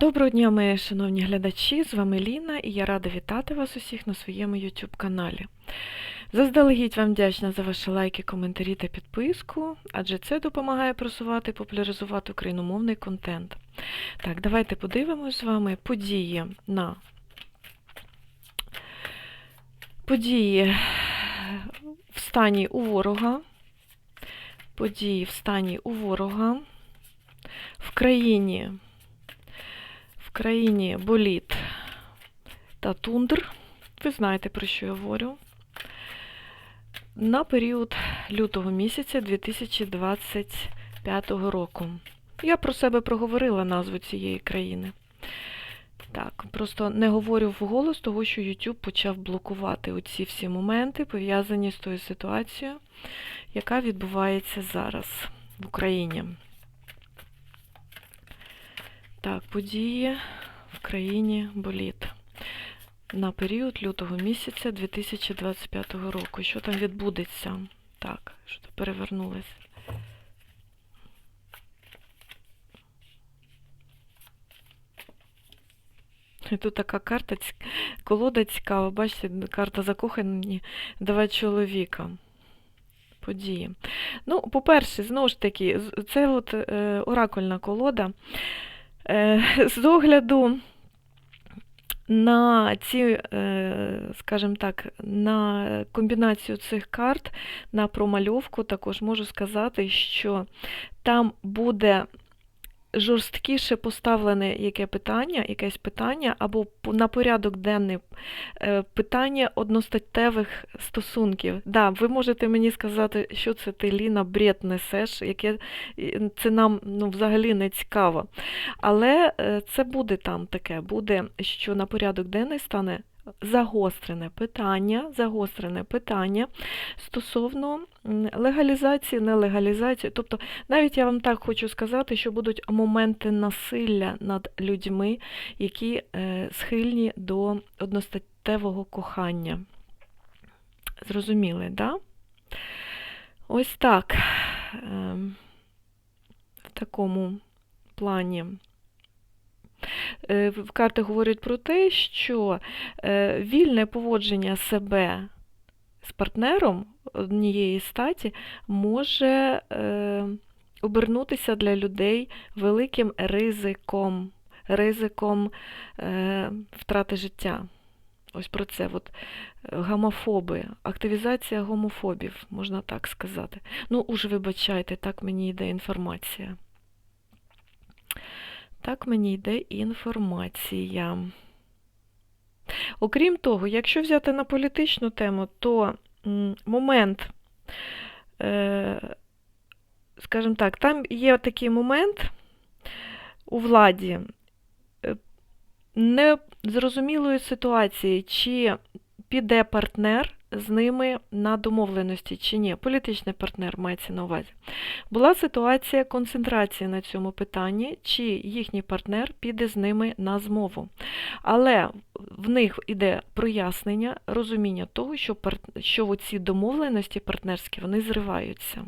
Доброго дня, мої шановні глядачі! З вами Ліна і я рада вітати вас усіх на своєму YouTube каналі. Заздалегідь вам вдячна за ваші лайки, коментарі та підписку, адже це допомагає просувати і популяризувати україномовний контент. Так, давайте подивимось з вами події на події в стані у ворога. Події в стані у ворога. В країні країні боліт та тундр. Ви знаєте, про що я говорю. На період лютого місяця 2025 року. Я про себе проговорила назву цієї країни. Так, просто не говорю вголос, того, що YouTube почав блокувати оці всі моменти, пов'язані з тою ситуацією, яка відбувається зараз в Україні. Так, події в країні боліт на період лютого місяця 2025 року. Що там відбудеться? Так, що то перевернулося. І Тут така карта, колода цікава, бачите, карта закохані два чоловіка. Події. Ну, по-перше, знову ж таки, це от е, оракульна колода. Е, З огляду на ці, е, скажімо так, на комбінацію цих карт, на промальовку, також можу сказати, що там буде жорсткіше поставлене яке питання, якесь питання, або на порядок денний е, питання одностатевих стосунків. Да, ви можете мені сказати, що це ти, Ліна, бред несеш, яке це нам ну, взагалі не цікаво. Але е, це буде там таке, буде, що на порядок денний стане загострене питання, загострене питання стосовно легалізації, нелегалізації. Тобто, навіть я вам так хочу сказати, що будуть моменти насилля над людьми, які е, схильні до одностатевого кохання. Зрозуміли? Да? Ось так. Ем, в такому плані. Е, Карти говорять про те, що е, вільне поводження себе з партнером однієї статі може е, обернутися для людей великим ризиком, ризиком втрати життя. Ось про це от, гомофоби, активізація гомофобів, можна так сказати. Ну, уж вибачайте, так мені йде інформація. Так мені йде інформація. Окрім того, якщо взяти на політичну тему, то момент, е, скажімо так, там є такий момент у владі е, незрозумілої ситуації, чи піде партнер з ними на домовленості, чи ні. Політичний партнер мається на увазі. Була ситуація концентрації на цьому питанні, чи їхній партнер піде з ними на змову. Але в них іде прояснення, розуміння того, що, пар... що ці домовленості партнерські вони зриваються.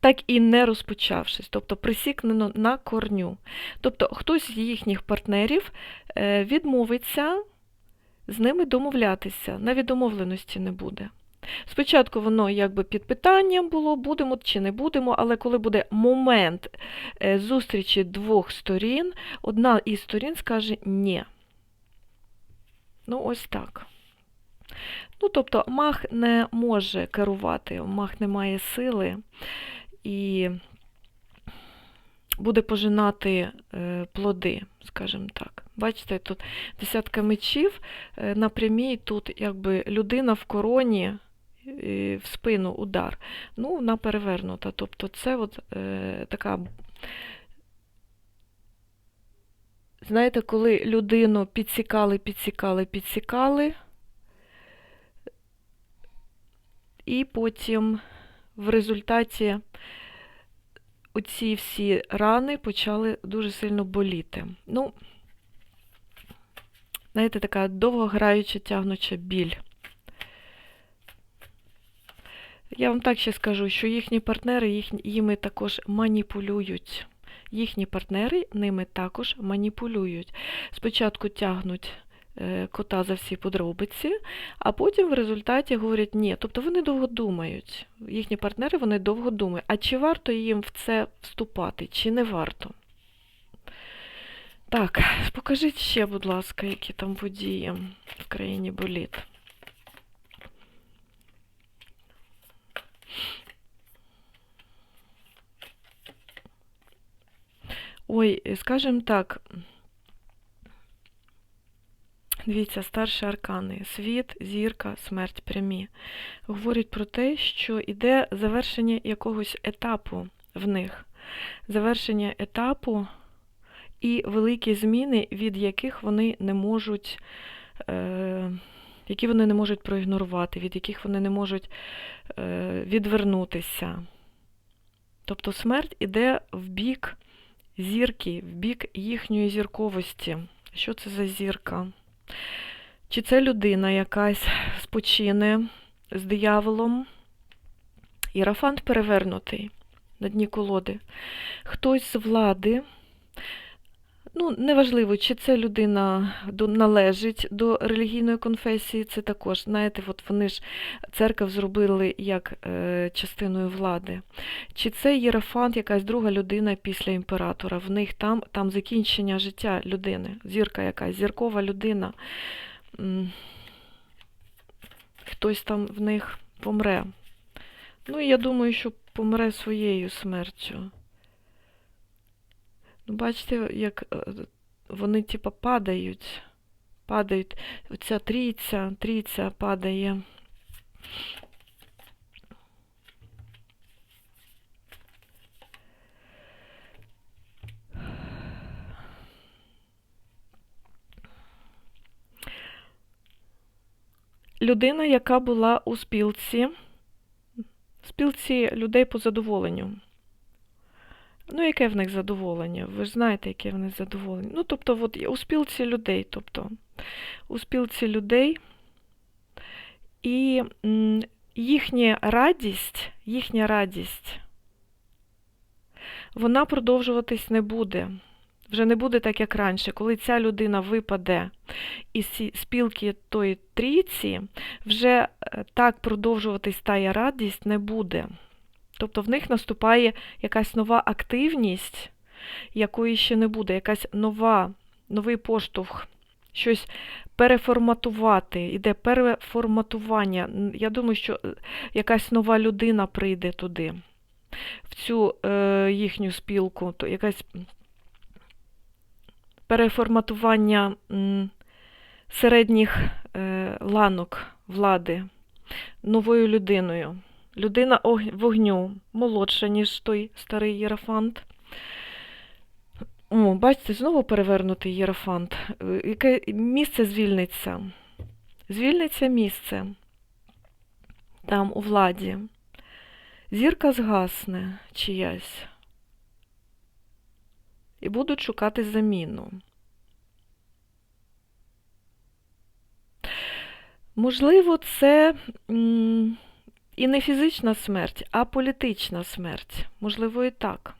Так і не розпочавшись, тобто присікнено на корню. Тобто хтось з їхніх партнерів е, відмовиться з ними домовлятися, навіть домовленості не буде. Спочатку воно якби під питанням було, будемо чи не будемо, але коли буде момент е, зустрічі двох сторін, одна із сторін скаже ні. Ну, ось так. Ну, тобто, мах не може керувати, мах не має сили і буде пожинати е, плоди, скажімо так. Бачите, тут десятка мечів е, на прямій, тут якби людина в короні, е, в спину удар. Ну, вона перевернута. Тобто це от е, така. Знаєте, коли людину підсікали, підсікали, підсікали, і потім в результаті оці всі рани почали дуже сильно боліти. Ну, знаєте, така довгограюча, тягнуча біль. Я вам так ще скажу, що їхні партнери їх, їми також маніпулюють. їхні партнери ними також маніпулюють. Спочатку тягнуть е, кота за всі подробиці, а потім в результаті говорять ні. Тобто вони довго думають. Їхні партнери вони довго думають. А чи варто їм в це вступати, чи не варто? Так, покажіть ще, будь ласка, які там події в країні боліт. Ой, скажімо так, дивіться, старші аркани, світ, зірка, смерть прямі. Говорять про те, що йде завершення якогось етапу в них. Завершення етапу і великі зміни, від яких вони не можуть, е, які вони не можуть проігнорувати, від яких вони не можуть е, відвернутися. Тобто смерть іде в бік зірки, в бік їхньої зірковості. Що це за зірка? Чи це людина якась спочине з дияволом? Ірафант перевернутий на дні колоди. Хтось з влади. Ну, неважливо, чи це людина належить до релігійної конфесії, це також, знаєте, от вони ж церков зробили як е, частиною влади. Чи це єрофант, якась друга людина після імператора? В них там там закінчення життя людини, зірка якась, зіркова людина. Хтось там в них помре. Ну, я думаю, що помре своєю смертю. Ну, бачите, як е, вони типа падають. Падають. Оця трійця, трійця падає. Людина, яка була у спілці, спілці людей по задоволенню. Ну, яке в них задоволення? Ви ж знаєте, яке в них задоволення. Ну, тобто, от, у спілці людей, тобто, у спілці людей і їхня радість, їхня радість, вона продовжуватись не буде. Вже не буде так, як раніше. Коли ця людина випаде із спілки тої трійці, вже е, так продовжуватись тая радість не буде. Тобто в них наступає якась нова активність, якої ще не буде, якась нова, новий поштовх, щось переформатувати, іде переформатування. Я думаю, що е, якась нова людина прийде туди, в цю е, їхню спілку, то якась переформатування середніх е, ланок влади новою людиною людина вогню молодша, ніж той старий єрафант. О, бачите, знову перевернутий єрафант. Е, яке місце звільниться? Звільниться місце там у владі. Зірка згасне чиясь. І будуть шукати заміну. Можливо, це. М і не фізична смерть, а політична смерть. Можливо, і так.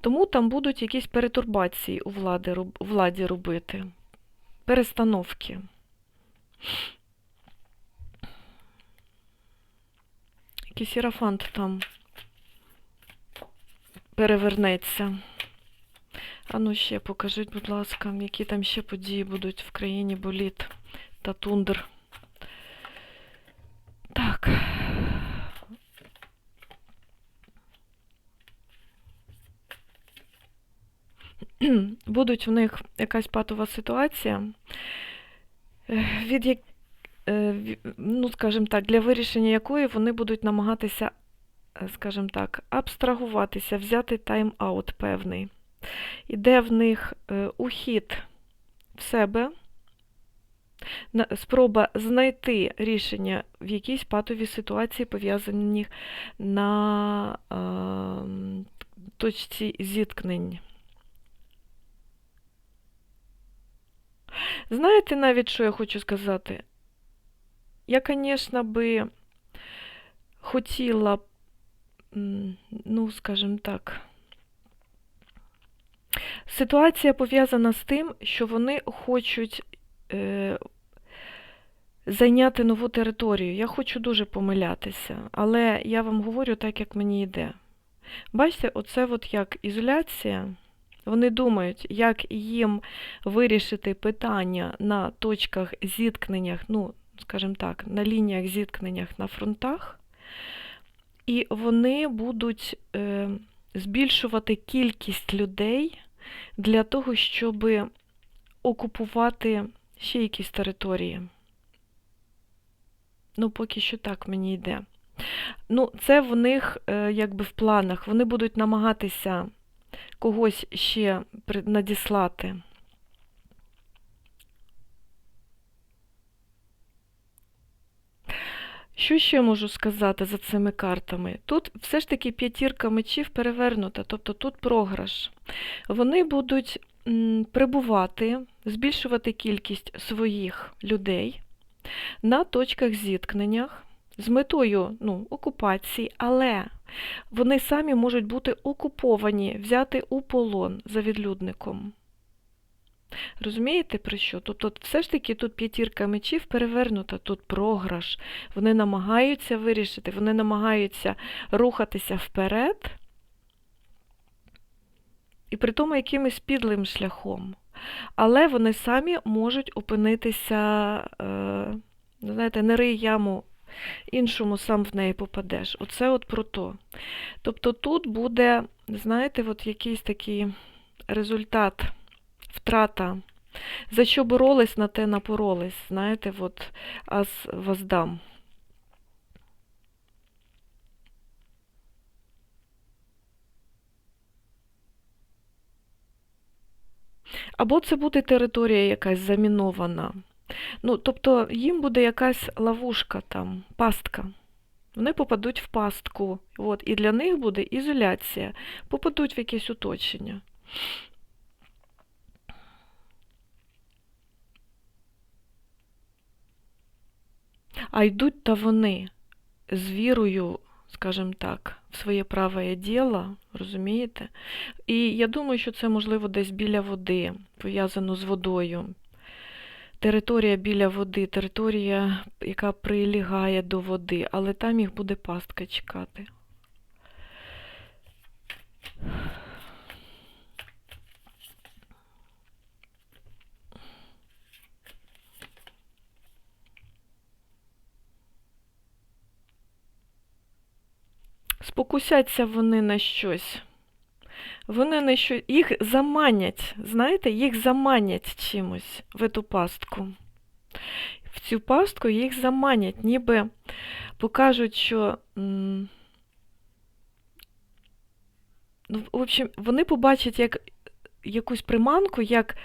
Тому там будуть якісь перетурбації у влади, владі робити, перестановки. Якийсь ірафант там перевернеться. А ну ще покажіть, будь ласка, які там ще події будуть в країні боліт та тундр. Так. будуть в них якась патова ситуація, е, від як, е, ну, скажімо так, для вирішення якої вони будуть намагатися, е, скажімо так, абстрагуватися, взяти тайм-аут певний. Іде в них ухід в себе, спроба знайти рішення в якійсь патовій ситуації, пов'язані на точці зіткнень. Знаєте навіть, що я хочу сказати? Я, звісно, би хотіла, ну, скажімо так, Ситуація пов'язана з тим, що вони хочуть е, зайняти нову територію. Я хочу дуже помилятися, але я вам говорю так, як мені йде. Бачите, оце от як ізоляція. Вони думають, як їм вирішити питання на точках зіткненнях, ну, скажімо так, на лініях зіткненнях на фронтах, і вони будуть е, збільшувати кількість людей для того, щоб окупувати ще якісь території. Ну, поки що так мені йде. Ну, це в них е, якби в планах. Вони будуть намагатися когось ще надіслати. Що ще можу сказати за цими картами? Тут все ж таки п'ятірка мечів перевернута, тобто тут програш. Вони будуть прибувати, збільшувати кількість своїх людей на точках зіткненнях з метою ну, окупації, але вони самі можуть бути окуповані, взяти у полон за відлюдником. Розумієте про що? Тобто, все ж таки тут п'ятірка мечів перевернута, тут програш. Вони намагаються вирішити, вони намагаються рухатися вперед, і при тому якимось підлим шляхом. Але вони самі можуть опинитися, е, знаєте, не рий яму іншому сам в неї попадеш. Оце от про то. Тобто тут буде, знаєте, от якийсь такий результат, втрата. За що боролись, на те напоролись, знаєте, от аз воздам. Або це буде територія якась замінована. Ну, Тобто їм буде якась ловушка там, пастка. Вони попадуть в пастку. От, І для них буде ізоляція, попадуть в якесь оточення. А йдуть та вони з вірою, скажімо так, в своє праве діло, розумієте? І я думаю, що це можливо десь біля води, пов'язано з водою територія біля води, територія, яка прилягає до води, але там їх буде пастка чекати. Спокусяться вони на щось. Вони не що їх заманять, знаєте, їх заманять чимось в эту пастку. В цю пастку їх заманять, ніби покажуть, що. Ну, в общем, вони побачать як якусь приманку, як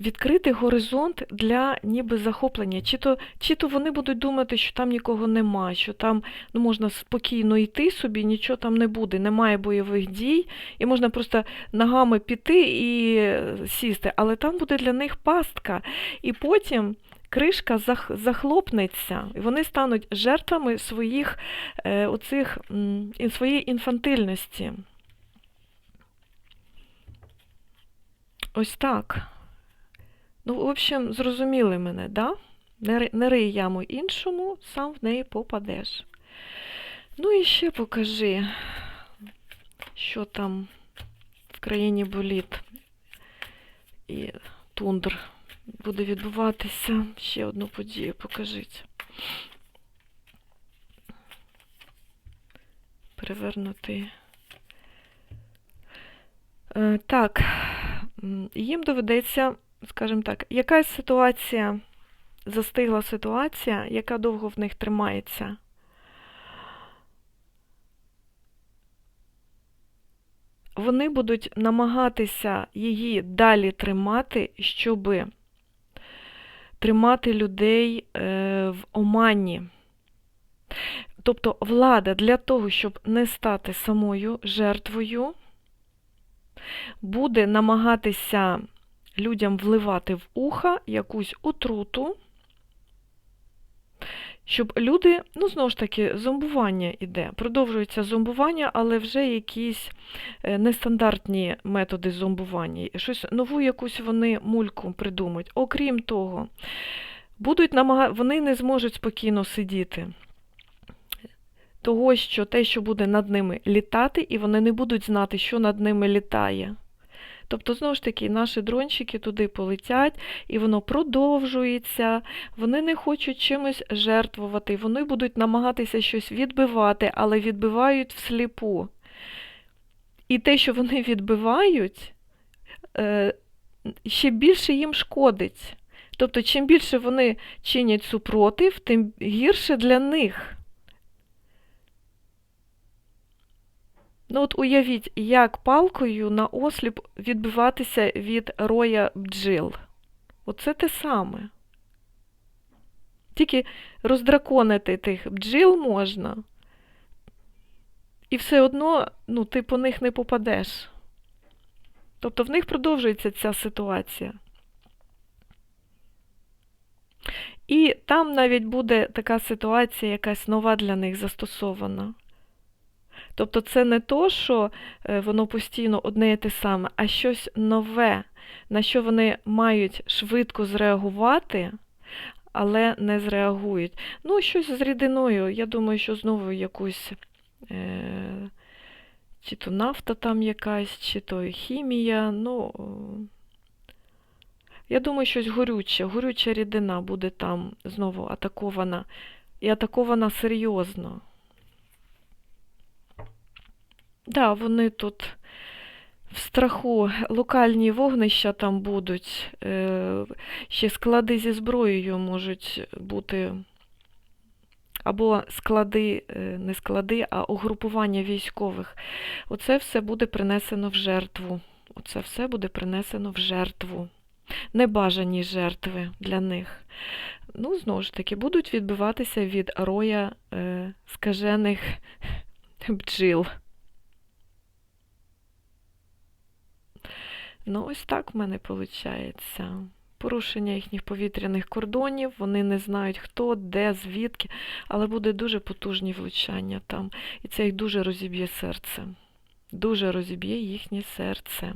відкрити горизонт для ніби захоплення. Чи то чи то вони будуть думати, що там нікого нема, що там ну, можна спокійно йти собі, нічого там не буде, немає бойових дій, і можна просто ногами піти і сісти. Але там буде для них пастка. І потім. Кришка захлопнеться, і вони стануть жертвами своїх, е, оцих, своєї інфантильності. Ось так. Ну, в общем, зрозуміли мене, да? Не рий яму іншому, сам в неї попадеш. Ну і ще покажи, що там в країні боліт і тундр буде відбуватися. Ще одну подію покажіть. Перевернути. Е, так, їм доведеться скажімо так, якась ситуація, застигла ситуація, яка довго в них тримається. Вони будуть намагатися її далі тримати, щоб тримати людей е, в омані. Тобто влада для того, щоб не стати самою жертвою, буде намагатися людям вливати в уха якусь отруту, щоб люди, ну знову ж таки, зомбування іде, продовжується зомбування, але вже якісь е, нестандартні методи зомбування. Щось нову якусь вони мульку придумають. Окрім того, будуть намага... вони не зможуть спокійно сидіти. Того, що те, що буде над ними літати, і вони не будуть знати, що над ними літає. Тобто, знову ж таки, наші дрончики туди полетять, і воно продовжується, вони не хочуть чимось жертвувати, вони будуть намагатися щось відбивати, але відбивають всліпу. І те, що вони відбивають, е, ще більше їм шкодить. Тобто, чим більше вони чинять супротив, тим гірше для них. Ну от уявіть, як палкою на осліп відбиватися від роя бджіл. Оце те саме. Тільки роздраконити тих бджіл можна, і все одно ну, ти по них не попадеш. Тобто в них продовжується ця ситуація. І там навіть буде така ситуація, якась нова для них застосована. Тобто це не то, що е, воно постійно одне і те саме, а щось нове, на що вони мають швидко зреагувати, але не зреагують. Ну, щось з рідиною. Я думаю, що знову якусь. Е чи то нафта там якась, чи то хімія. Ну, я думаю, щось горюче. Горюча рідина буде там знову атакована. І атакована серйозно. Да, вони тут в страху локальні вогнища там будуть, е, ще склади зі зброєю можуть бути, або склади, е, не склади, а угрупування військових. Оце все буде принесено в жертву. Оце все буде принесено в жертву. Небажані жертви для них. Ну, знову ж таки, будуть відбиватися від роя е, скажених бджіл. Ну, ось так в мене виходить. Порушення їхніх повітряних кордонів, вони не знають хто, де, звідки, але буде дуже потужні влучання там. І це їх дуже розіб'є серце. Дуже розіб'є їхнє серце.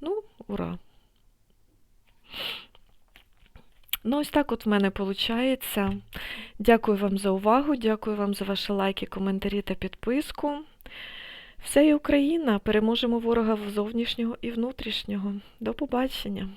Ну, ура! Ну, ось так от в мене виходить. Дякую вам за увагу, дякую вам за ваші лайки, коментарі та підписку. Все і Україна! Переможемо ворога зовнішнього і внутрішнього. До побачення!